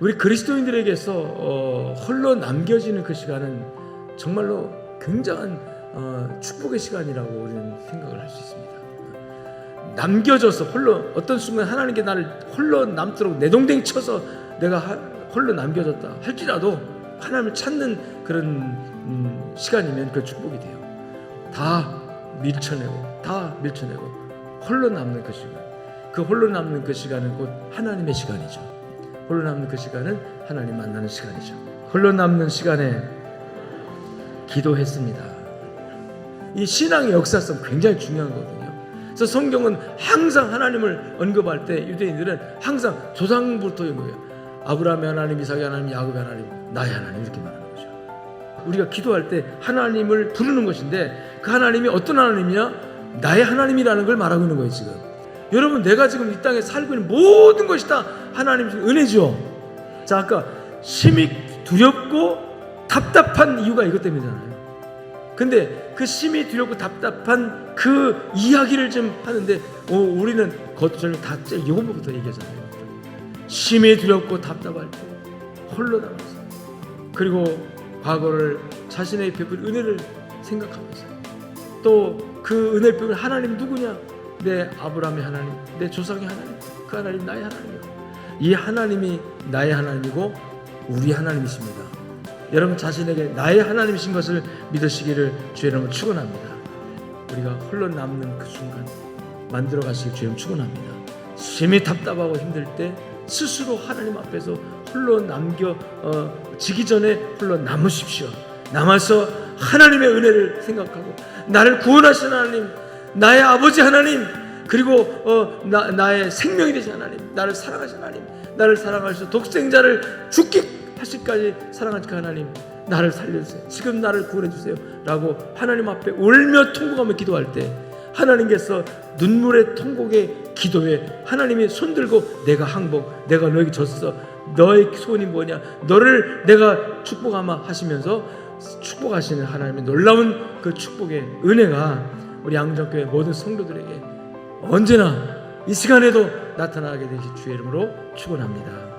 우리 그리스도인들에게서 어, 홀로 남겨지는 그 시간은 정말로 굉장한 어, 축복의 시간이라고 우리는 생각을 할 수 있습니다. 남겨져서 홀로 어떤 순간 하나님께 나를 홀로 남도록 내동댕 쳐서 내가 하- 홀로 남겨졌다 할지라도 하나님을 찾는 그런 음, 시간이면 그 축복이 돼요. 다 밀쳐내고 다 밀쳐내고 홀로 남는 그 시간. 그 홀로 남는 그 시간은 곧 하나님의 시간이죠. 홀로 남는 그 시간은 하나님 만나는 시간이죠. 홀로 남는 시간에 기도했습니다. 이 신앙의 역사성 굉장히 중요한 거거든요. 그래서 성경은 항상 하나님을 언급할 때 유대인들은 항상 조상부터 연구해요. 아브라함의 하나님, 이삭의 하나님, 야곱의 하나님, 나의 하나님 이렇게 말하는 거죠. 우리가 기도할 때 하나님을 부르는 것인데 그 하나님이 어떤 하나님이냐? 나의 하나님이라는 걸 말하고 있는 거예요 지금. 여러분 내가 지금 이 땅에 살고 있는 모든 것이 다 하나님 은혜죠. 자 아까 심히 두렵고 답답한 이유가 이것 때문이잖아요. 근데 그 심히 두렵고 답답한 그 이야기를 좀 하는데 어, 우리는 겉절을 다 이거부터 얘기하잖아요. 심히 두렵고 답답할 때 홀로 남아서 그리고 과거를 자신의 베푼 은혜를 생각하면서 또 그 은혜 베푼 하나님 누구냐? 내 아브라함의 하나님, 내 조상의 하나님, 그 하나님 나의 하나님이요. 이 하나님이 나의 하나님이고 우리 하나님이십니다. 여러분 자신에게 나의 하나님이신 것을 믿으시기를 주의 이름으로 축원합니다. 우리가 홀로 남는 그 순간 만들어 가시길 주의 이름 축원합니다. 심히 답답하고 힘들 때 스스로 하나님 앞에서 홀로 남겨 어, 지기 전에 홀로 남으십시오. 남아서 하나님의 은혜를 생각하고 나를 구원하신 하나님, 나의 아버지 하나님, 그리고 어, 나, 나의 생명이 되신 하나님, 나를 사랑하신 하나님, 나를 사랑하셔서 독생자를 죽기 하실까지 사랑하신 그 하나님, 나를 살려주세요. 지금 나를 구원해 주세요. 라고 하나님 앞에 울며 통곡하며 기도할 때 하나님께서 눈물의 통곡의 기도에 하나님이 손들고 내가 항복, 내가 너에게 졌어. 너의 소원이 뭐냐? 너를 내가 축복하마 하시면서 축복하시는 하나님의 놀라운 그 축복의 은혜가 우리 양정교회 모든 성도들에게 언제나 이 시간에도 나타나게 되시 주의 이름으로 축원합니다.